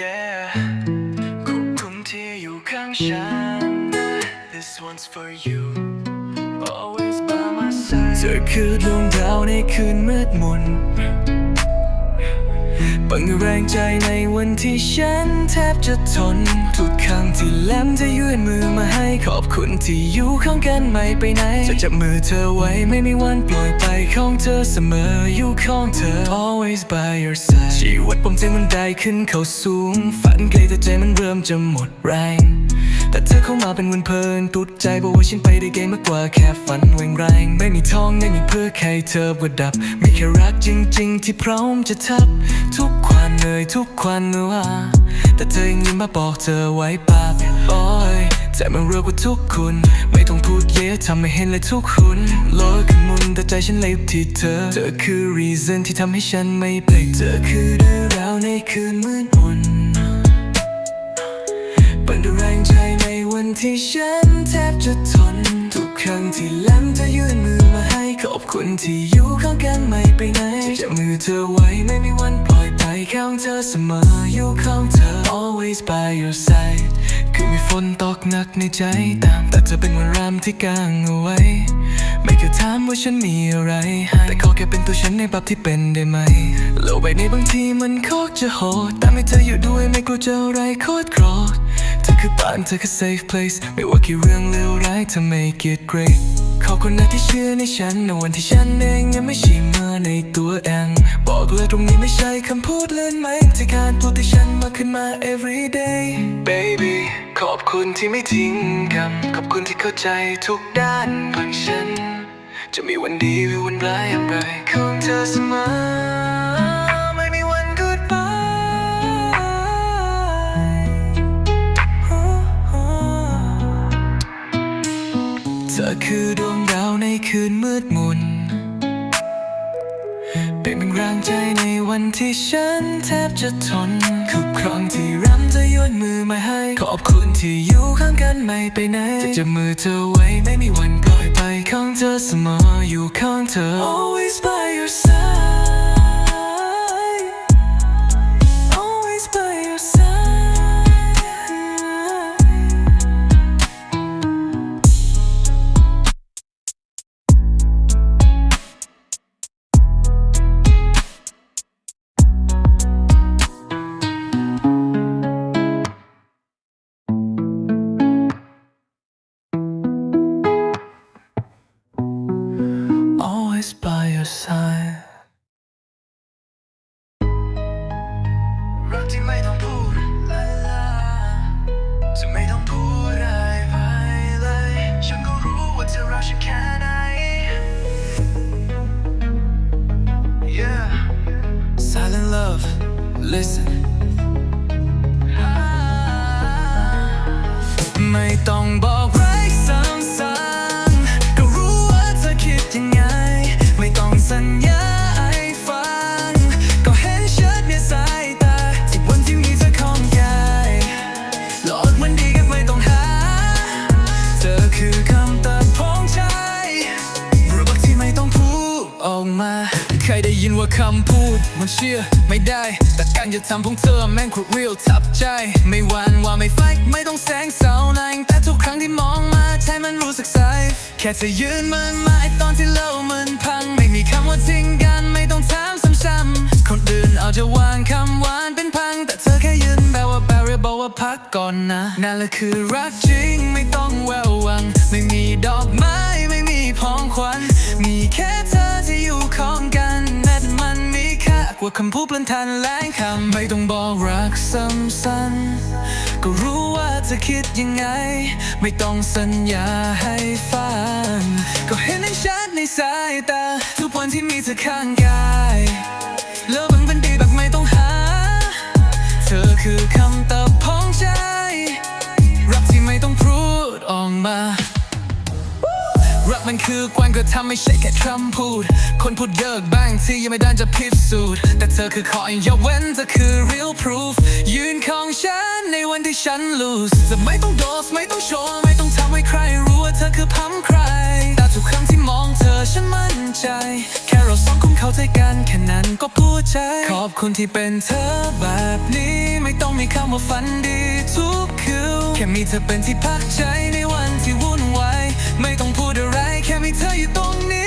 yeah ขอบคุณที่อยู่ข้างฉัน This one's for you Always by my side เธอคือดวงดาวในคืนมืดมน บังแรงใจในวันที่ฉันแทบจะทน ทุกครั้งที่แลมจะยื่นมือมาให้ขอบคุณที่อยู่ข้างกันไม่ไปไหน จะจับมือเธอไว้ไม่มีวันปล่อยไปของเธอเสมออยู่ข้างเธอ always by your side ชีวิตผมเจมันได้ขึ้นเขาสูง ฝันไกลแต่ใจมันเริ่มจะหมดแรง แต่เธอเข้ามาเป็นวันเพลินตุดใจบอกว่าฉันไปได้ไกลมากกว่าแค่ฝันแหวงแรงไม่มีทองไม่มีเพื่อใครเธอว่าดับ มีแค่รักจริง ๆ ที่พร้อมจะทับ ทุกควันเหนื่อยทุกควันว่า แต่เธอยังยิ้มมาบอกเธอไว้ปากโอ้ยใจมันเร็วกว่าทุกคุณ ไม่ต้องพูดเยอะทำให้เห็นเลยทุกคุณโลกขึ้นมุนแต่ใจฉันเลยที่เธอ เธอคือ reason ที่ทำให้ฉันไม่เปลี่ยนเธอคือเรื่องราวในคืนมืดมน ด้วยแรงใจในวันที่ฉันแทบจะทน ทุกครั้งที่แลมจะยื่นมือมาให้ขอบคุณที่อยู่ข้างกันไม่ไปไหนจะจับมือเธอไว้ไม่มีวันปล่อยไปข้างเธอเสมออยู่ข้างเธอ always by your side คือมีฝนตกหนักในใจตาม แต่เธอเป็นวันรำที่กางเอาไว้ ไม่เคยถามว่าฉันมีอะไรให้แต่ขอแค่เป็นตัวฉันในแบบที่เป็นได้ไหมโลกใบนี้บางทีมันโคตรจะโหดแต่ไม่เธออยู่ด้วยไม่กลัวเจออะไรโคตรโกรธ คือบ้านเธอคือ safe place ไม่ว่ากี่เรื่องเลวร้ายเธอ make it great ขอบคุณนะที่เชื่อในฉันในวันที่ฉันเองยังไม่ชินมาในตัวเอง บอกเลยตรงนี้ไม่ใช่คำพูดเล่นไหม ที่การพูดที่ฉันมาขึ้นมา every day baby ขอบคุณที่ไม่ทิ้งกัน ขอบคุณที่เข้าใจทุกด้านของฉัน จะมีวันดีหรือวันร้ายอย่างไรของเธอเสมอ คือดวงดาวในคืนมืดมน เป็นเป็นแรงใจในวันที่ฉันแทบจะทนทุกครั้งที่รำจะโยนมือมาให้ ขอบคุณที่อยู่ข้างกันไม่ไปไหน จะจับมือเธอไว้ไม่มีวันปล่อยไปข้างเธอเสมออยู่ข้างเธอ always by your side ไม่ต้องบอก คำพูดมันเชื่อไม่ได้ แต่การจะทำของเธอแม่งโคตร real ทับใจ ไม่หวันว่าไม่ไฟไม่ต้องแสงเสาแรงแต่ทุกครั้งที่มองมาใจมันรู้สึก safe แค่เธอยืนมันมาไอ้ตอนที่โลกมันพัง ไม่มีคำว่าทิ้งกันไม่ต้องถามซ้ำๆคนอื่นเอาจะวางคำหวานเป็นพัง แต่เธอแค่ยืนแบบว่า barrier บอกว่าพักก่อนนะนั่นแหละคือรักจริงไม่ต้องแวววัง ไม่มีดอกไม้ไม่มีพองขวัญ ว่าคำพูดปลันทันแรงคำไม่ต้องบอกรักซ้ำๆก็รู้ว่าเธอคิดยังไง ไม่ต้องสัญญาให้ฟัง ก็เห็นได้ชัดในสายตา ทุกวันที่มีเธอข้างกายแล้วมันเป็นดีแบบไม่ต้องหา เธอคือคำตอบของใจ รักที่ไม่ต้องพูดออกมา มันคือกวานก็ทำไม่ใช่แค่คำพูด คนพูดเยอะบ้างที่ยังไม่ได้จะพิสูจน์แต่เธอคือคอยอย่าเว้นจะคือ real proof ยืนของฉันในวันที่ฉัน lose จะไม่ต้องโดสไม่ต้องโชว์ไม่ต้องทำให้ใครรู้ว่าเธอคือพัมใคร แต่ทุกครั้งที่มองเธอฉันมั่นใจ แค่เราสองคนเข้าใจกันแค่นั้นก็พูดใจ ขอบคุณที่เป็นเธอแบบนี้ ไม่ต้องมีคำว่าฝันดีทุกคืนแค่มีเธอเป็นที่พักใจในวันที่วุ่นวายไม่ต้องพูดอะไร 你才也懂你。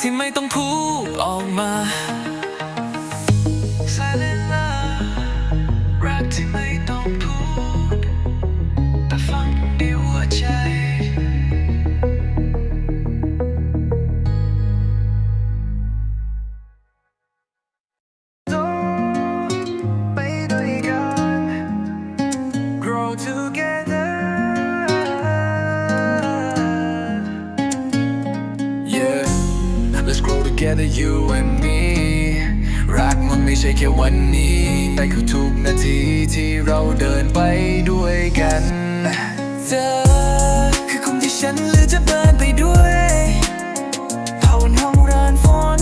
ที่ไม่ต้องพูดออกมา together you and me รักมันไม่ใช่แค่วันนี้ แต่คือทุกนาทีที่เราเดินไปด้วยกันเธอคือคนที่ฉันเลือกจะเดินไปด้วย ภาวนาร้านฝน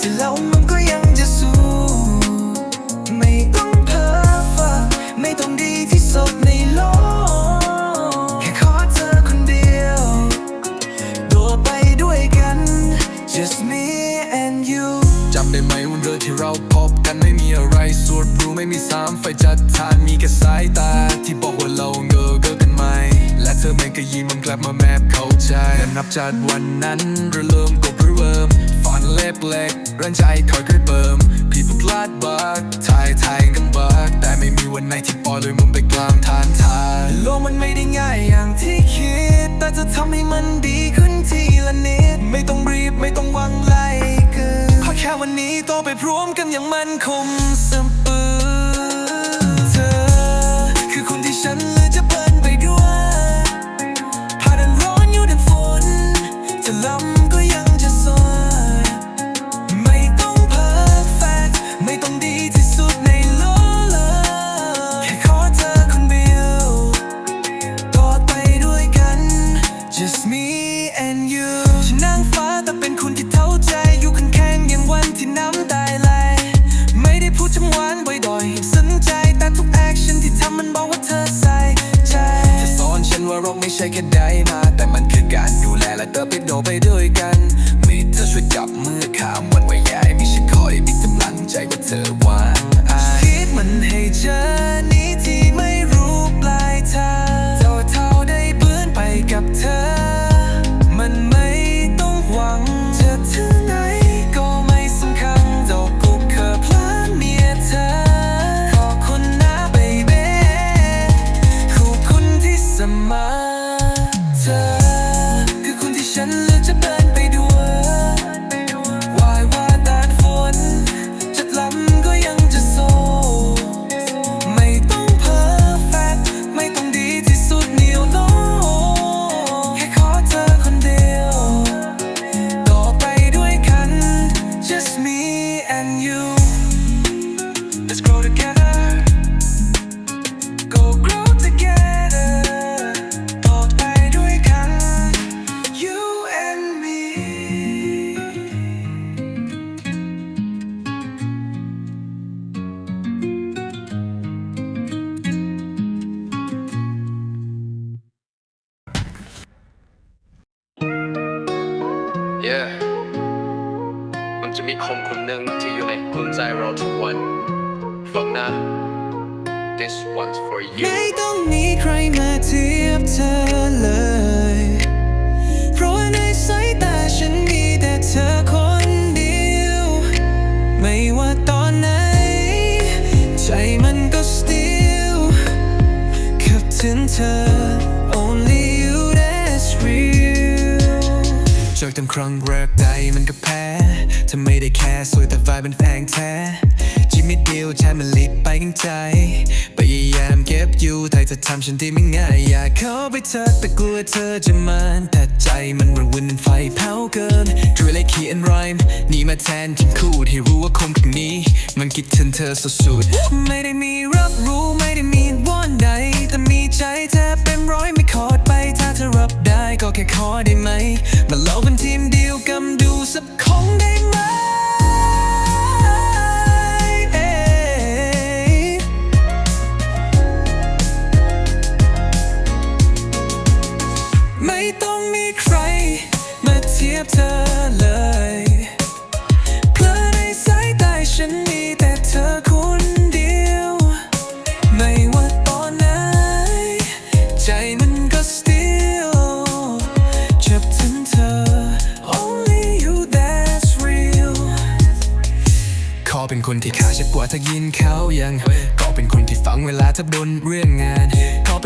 ที่เรามัน นับจากวันนั้นเริ่มเริ่มกบเพิ่มฟอนเล็บเล็กร่างใจคอยกระเบิมผิดพลาดบักทายทายกันบักแต่ไม่มีวันไหนที่ปล่อยเลยมุมไปกลางทางทางโลกมันไม่ได้ง่ายอย่างที่คิด แต่จะทำให้มันดีขึ้นทีละนิด ไม่ต้องรีบไม่ต้องวังไลเกินพอแค่วันนี้โตไปพร้อมกันอย่างมันคง this one's for you ไม่ต้องมีใครมาเทียบเธอเลย เพราะในสายตาฉันมีแต่เธอคนเดียว ไม่ว่าตอนไหน ใจมันก็ still ขับถึงเธอ only you that's real จากตั้งครั้งแรกใดมันก็แพ้เธอไม่ได้แค่สวยแต่ฝ่เป็นแพงแท้ เดียวใจมันลิบไปกันใจพยายามเก็บอยู่แต่จะทำฉันที่ไม่ง่าย อยากเข้าไปเธอแต่กลัวเธอจะมันแต่ใจมันระวนเป็นไฟเผาเกินช่วยเลยเขียนรายนี่มาแทนฉันคูดให้รู้ว่าคมคืนนี้ มันคิดถึงเธอสุดๆไม่ได้มีรับรู้ไม่ได้มีวันใด แต่มีใจเธอเป็นร้อยไม่ขอดไปถ้าเธอรับได้ก็แค่ขอได้ไหมมาเราเป็นทีมเดียวกำดูสัก ยบเธอเลยเพลอในสายตาฉันมีแต่เธอคนเดียว ไม่ว่าตอนไหน ใจมันก็ still เจ็บถึงเธอ only you that's real ขอเป็นคนที่ขาชัดกว่าถ้ายินเขายังขอเป็นคนที่ฟังเวลาทับบนเรื่องงาน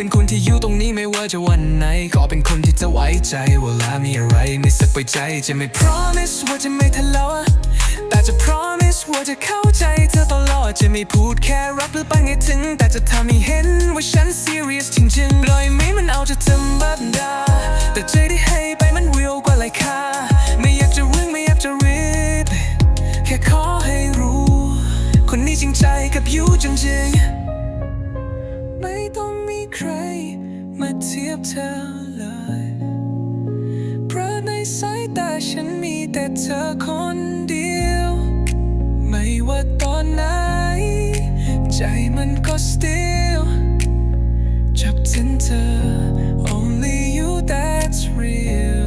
เป็นคนที่อยู่ตรงนี้ไม่ว่าจะวันไหน ขอเป็นคนที่จะไว้ใจเวลามีอะไรไม่สักไปใจจะไม่ promise ว่าจะไม่ทะเลาะแต่จะ promise ว่าจะเข้าใจเธอตลอดจะไม่พูดแค่รับหรือไปให้ถึง แต่จะทำให้เห็นว่าฉัน serious จริงๆปล่อยไม่มันเอาจะทำแบบดาแต่ใจที่ให้ไปมัน real กว่าไรค่าไม่อยากจะรึงไม่อยากจะรีบแค่ขอให้รู้ คนนี้จริงใจกับยูจริงๆ มาเทียบเธอเลย เพราะในสายตาฉันมีแต่เธอคนเดียว ไม่ว่าตอนไหน ใจมันก็ still จับถึงเธอ only you that's real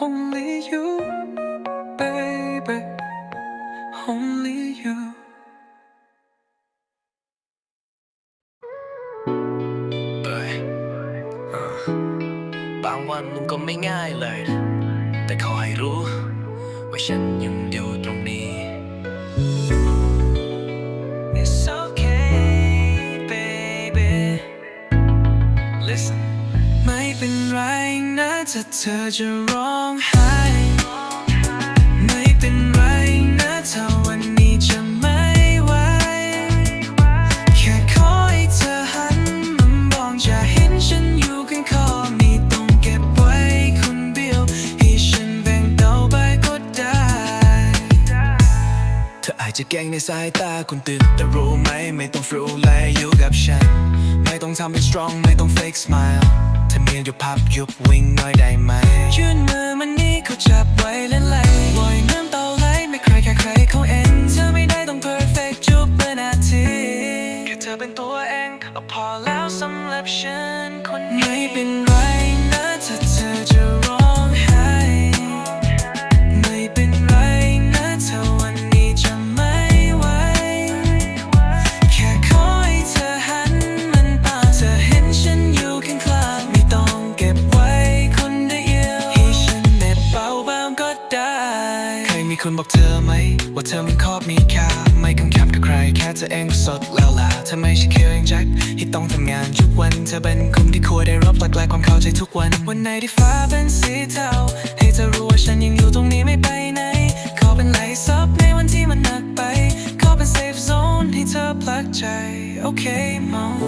only you, baby. Only you. บางวันมันก็ไม่ง่ายเลย แต่ขอให้รู้ ว่าฉันยังอยู่ ถ้าเธอจะร้องไห้ไม่เป็นไรนะถ้าวันนี้จะไม่ไหวแค่ขอให้เธอหันมามองจะเห็นฉันอยู่ข้างคอม่ต้องเก็บไว้คนเดียวให้ฉันแบ่งเบาไปก็ได้ เธออาจจะแกล้งในสายตาคนตื่นแต่รู้ไหมไม่ต้องฟรูและอยู่กับฉัน ไม่ต้องทำเป็น strong ไม่ต้อง fake smile ถ้ามีอยู่พับยุบวิ่งหน่อยได้ไหมยื่นมือมันนี่เขาจับไว้เล่นไหลล่อยน้ำเต่าไหลไม่ใครแค่ใครเขาเอ็นเธอไม่ได้ต้องเพอร์เฟกจุบเป็นอาทิตย์แค่เธอเป็นตัวเองก็พอแล้วสำหรับฉัน คนบอกเธอไหม ว่าเธอมันคอบมีค่าไม่กังคับกับใคร แค่เธอเองสดแล้วล่ะเธอไม่ใช่เคียวยังแจ็คที่ต้องทำงานทุกวันเธอเป็นคนที่ควรได้รับหลากหลายความเข้าใจทุกวัน วันไหนที่ฟ้าเป็นสีเทาให้เธอรู้ว่าฉันยังอยู่ตรงนี้ไม่ไปไหนขอเป็นไหลซับในวันที่มันหนักไปขอเป็น safe zone ให้เธอพลักใจโอเคมอง